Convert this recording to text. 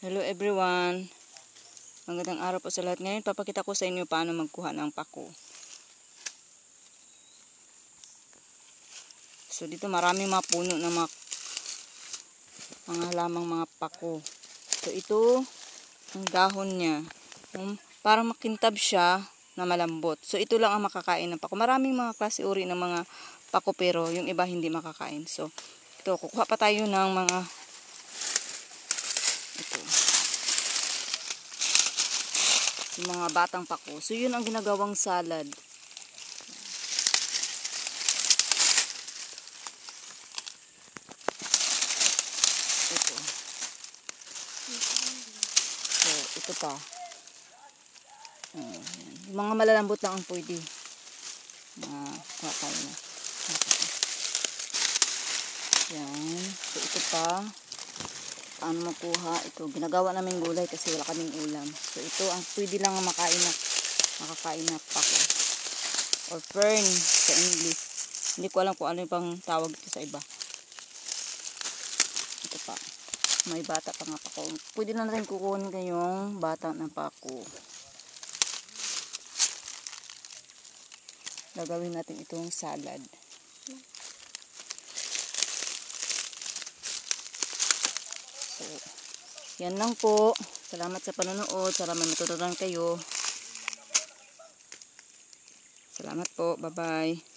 Hello everyone. Magandang araw po sa lahat. Ngayon papakita ko sa inyo paano magkuha ng pako. So dito marami mga puno na mga, mga halamang mga pako. So ito ang dahon niya. Um, parang makintab siya na malambot. So ito lang ang makakain ng pako. Maraming mga klase uri ng mga pako pero yung iba hindi makakain. So ito kukuha pa tayo ng mga ito. Yung mga batang pako. So yun ang ginagawang salad. Ito. So, ito pa. Yan. Yung mga malalambot lang ang pwede. Mga kakay na. Yan. So, ito pa. Paano makuha? Ito. Ginagawa namin gulay kasi wala kaming ulam. So, ito ang pwede lang makain na makakain na pako. Or fern sa English. Hindi ko alam kung ano yung pang tawag ito sa iba. Ito pa. May bata pa nga pako. Pwede na natin kukunin kayong bata na pako. Gagawin natin itong salad. So, yan lang po. Salamat sa panonood. Salamat matutunan kayo. Salamat po. Bye-bye.